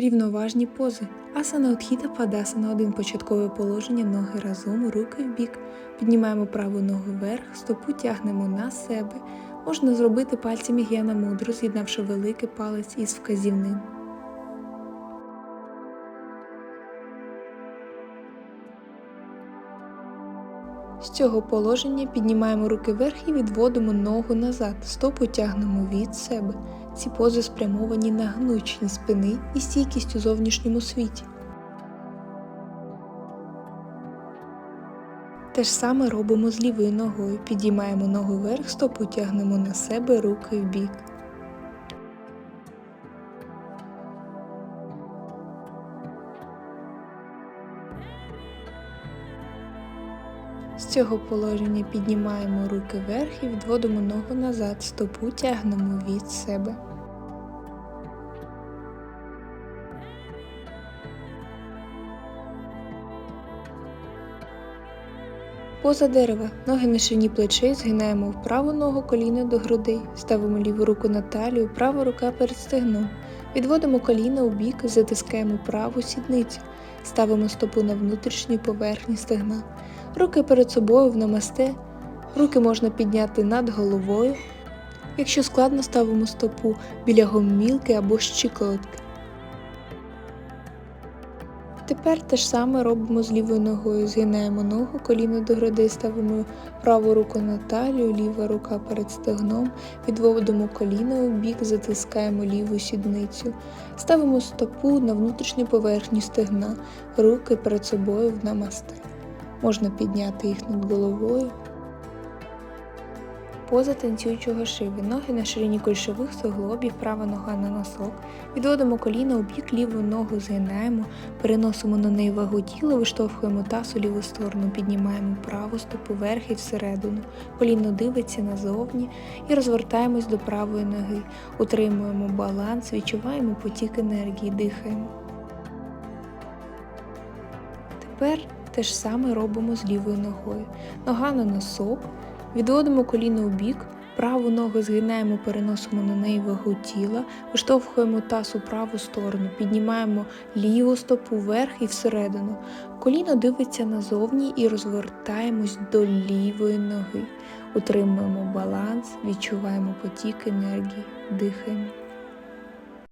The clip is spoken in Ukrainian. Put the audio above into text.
Рівноважні пози. Асана Утхіта Падасана. Один початкове положення, ноги разом, руки в бік. Піднімаємо праву ногу вверх, стопу тягнемо на себе. Можна зробити пальцями гіана мудру, з'єднавши великий палець із вказівним. З цього положення піднімаємо руки вверх і відводимо ногу назад, стопу тягнемо від себе. Ці пози спрямовані на гнучність спини і стійкість у зовнішньому світі. Те ж саме робимо з лівою ногою. Підіймаємо ногу вверх, стопу тягнемо на себе, руки в бік. З цього положення піднімаємо руки вверх і відводимо ногу назад, стопу тягнемо від себе. Поза дерева. Ноги на ширині плечей згинаємо в праву ногу коліно до грудей. Ставимо ліву руку на талію, права рука перед стегном. Відводимо коліна у бік, затискаємо праву сідницю. Ставимо стопу на внутрішню поверхні стегна. Руки перед собою в намасте. Руки можна підняти над головою. Якщо складно, ставимо стопу біля гомілки або щиколотки. Тепер те ж саме робимо з лівою ногою. Згинаємо ногу, коліно до груди, ставимо праву руку на талію, ліва рука перед стегном, відводимо коліно у бік, затискаємо ліву сідницю, ставимо стопу на внутрішню поверхню стегна, руки перед собою в намасте. Можна підняти їх над головою. Поза танцюючого шиви. Ноги на ширині кульшових суглобів, права нога на носок. Відводимо коліна у бік, ліву ногу згинаємо, переносимо на неї вагу тіла, виштовхуємо таз у ліву сторону, піднімаємо праву стопу вверх і всередину. Коліно дивиться назовні і розвертаємось до правої ноги. Утримуємо баланс, відчуваємо потік енергії, дихаємо. Тепер те ж саме робимо з лівою ногою. Нога на носок. Відводимо коліно у бік, праву ногу згинаємо, переносимо на неї вагу тіла, виштовхуємо таз у праву сторону, піднімаємо ліву стопу вверх і всередину. Коліно дивиться назовні і розвертаємось до лівої ноги. Утримуємо баланс, відчуваємо потік енергії, дихаємо.